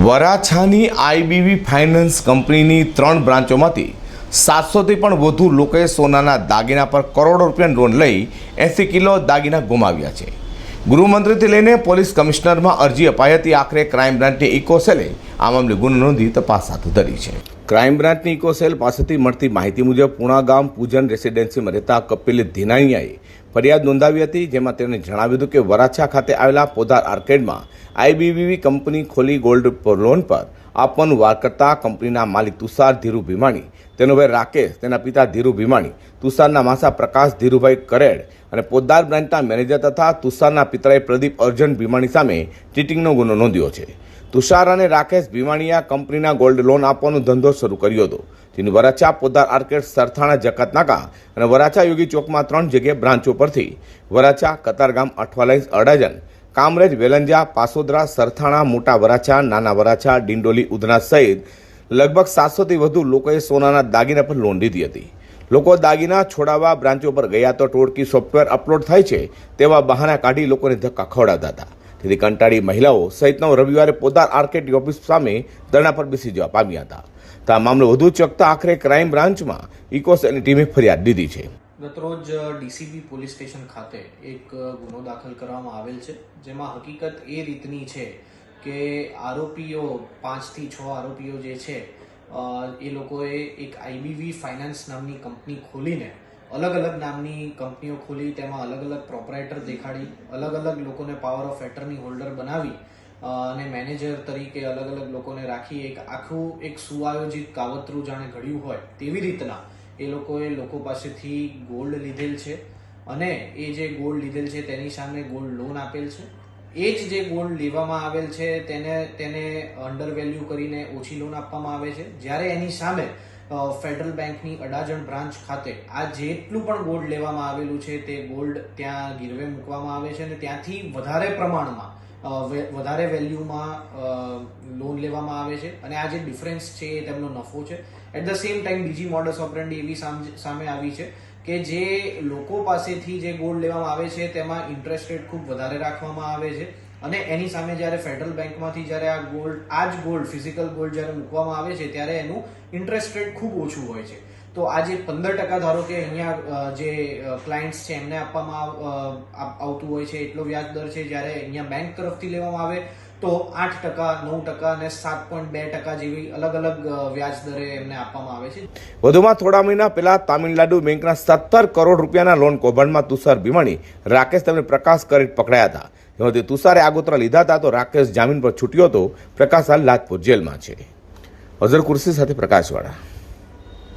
વરાછાની આઈબીવી finance કંપનીની ત્રણ બ્રાન્ચોમાંથી સાતસોથી પણ વધુ લોકોએ સોનાના દાગીના પર કરોડો રૂપિયાની લોન લઈ એંસી કિલો દાગીના ગુમાવ્યા છે. ગૃહમંત્રીથી લઈને પોલીસ કમિશનરમાં અરજી અપાઈ હતી. આખરે ક્રાઇમ બ્રાન્ચની ઇકોસેલે આ મામલે ગુનો નોંધી તપાસ હાથ ધરી છે. ક્રાઇમ બ્રાન્ચની ઇકોસેલ પાસેથી મળતી માહિતી મુજબ પુણા ગામ પૂજન રેસિડેન્સીમાં રહેતા કપિલ ધીનાણીયાએ ફરિયાદ નોંધાવી હતી, જેમાં તેણે જણાવ્યું હતું કે વરાછા ખાતે આવેલા પોદાર આર્કેડમાં આઈબીવીવી કંપની ખોલી ગોલ્ડ લોન પર આપવાનું વાર કરતા કંપનીના માલિક તુષાર ધીરુ ભીમાણી તેનો ભાઈ રાકેશ, તેના પિતા ધીરુ ભીમાણી તુષારના માસા પ્રકાશ ધીરુભાઈ કરેડ અને પોદાર બ્રાન્ચના મેનેજર તથા તુષારના પિતરાએ પ્રદીપ અર્જન ભીમાણી સામે ચીટિંગનો ગુનો નોંધ્યો છે. તુષાર અને રાકેશ ભીમાણીયા કંપનીના ગોલ્ડ લોન આપવાનો ધંધો શરૂ કર્યો હતો. જેની વરાછા પોદાર આર્કેડ સરથાણા જકાતનાકા અને વરાછા યોગી ચોકમાં ત્રણ જગ્યાએ બ્રાન્ચો પરથી વરાછા, કતારગામ અઠવાલાઈન્સ અડાજન કામરેજ, વેલંજા, પાસોદરા, સરથાણા, મોટા વરાછા, નાના વરાછા, ડિંડોલી, ઉધના સહિત લગભગ સાતસોથી વધુ લોકોએ સોનાના દાગીના પર લોન લીધી હતી. લોકો દાગીના છોડાવવા બ્રાન્ચો પર ગયા તો ટોળકી સોફ્ટવેર અપલોડ થાય છે તેવા બહાના કાઢી લોકોને ધક્કા ખવડાવતા હતા. તેથી કંટાળી મહિલાઓ સહિતનો રવિવારે પોદાર આર્કેટની ઓફિસ સામે ધરણા પર બેસી જવા પામ્યા હતા. તો આ મામલો વધુ ચકતા આખરે ક્રાઇમ બ્રાન્ચમાં ઇકોસેલની ટીમે ફરિયાદ દીધી છે. ગતરોજ ડીસીબી પોલીસ સ્ટેશન ખાતે એક ગુનો દાખલ કરવામાં આવેલ છે, જેમાં હકીકત એ રીતની છે કે આરોપીઓ પાંચથી છ આરોપીઓ જે છે એ લોકોએ એક આઈબીવી ફાઇનાન્સ નામની કંપની ખોલીને અલગ અલગ નામની કંપનીઓ ખોલી, તેમાં અલગ અલગ પ્રોપરાઇટર દેખાડી, અલગ અલગ લોકોને પાવર ઓફ એટર્ની હોલ્ડર બનાવી અને મેનેજર તરીકે અલગ અલગ લોકોને રાખી એક આખું એક સુઆયોજિત કાવતરું જાણે ઘડ્યું હોય તેવી રીતના એ લોકોએ લોકો પાસેથી ગોલ્ડ લીધેલ છે. અને એ જે ગોલ્ડ લીધેલ છે તેની સામે ગોલ્ડ લોન આપેલ છે. એ જ જે ગોલ્ડ લેવામાં આવેલ છે તેને તેને અંડર વેલ્યુ કરીને ઓછી લોન આપવામાં આવે છે. જ્યારે એની સામે ફેડરલ બેંકની અડાજણ બ્રાન્ચ ખાતે. આ જેટલું પણ ગોલ્ડ લેવામાં આવેલું છે તે ગોલ્ડ ત્યાં ગીરવે મૂકવામાં આવે છે અને ત્યાંથી વધારે પ્રમાણમાં વધારે વેલ્યુમાં લોન લેવામાં આવે છે. અને આ જે ડિફરન્સ છે એ તેમનો નફો છે. એટ ધ સેમ ટાઈમ બીજી મોડસ ઓપરેન્ડી એવી સામે આવી છે કે જે લોકો પાસેથી જે ગોલ્ડ લેવામાં આવે છે તેમાં ઇન્ટરેસ્ટ રેટ ખૂબ વધારે રાખવામાં આવે છે. અને એની સામે જ્યારે ફેડરલ બેંકમાંથી જ્યારે આ ગોલ્ડ આ જ ગોલ્ડ ફિઝિકલ ગોલ્ડ જ્યારે મૂકવામાં આવે છે, ત્યારે એનું ઇન્ટરેસ્ટ રેટ ખૂબ ઓછું હોય છે. તો આ જે પંદર ટકા ધારો કે અહીંયા જે ક્લાયન્ટ્સ છે, એમને આપવામાં આવતું હોય છે, એટલો વ્યાજ દર છે, જ્યારે અહીંયા બેંક તરફથી લેવામાં આવે, તો આઠ ટકા, નવ ટકા અને સાત પોઈન્ટ બે ટકા જેવી અલગ અલગ વ્યાજ દરે એમને આપવામાં આવે છે. વધુમાં થોડા મહિના પહેલા તામિલનાડુ બેંકના સત્તર કરોડ રૂપિયાના લોન કૌભાંડમાં તુષાર ભીમાણી, રાકેશ તેમને પ્રકાશ કરી પકડાયા હતા. જેમાંથી તુષારે આગોતરા લીધા હતા, તો રાકેશ જામીન પર છૂટ્યો હતો. પ્રકાશ હાલ લાજપુર જેલમાં છે. અઝર કુર્સી સાથે પ્રકાશવાળા.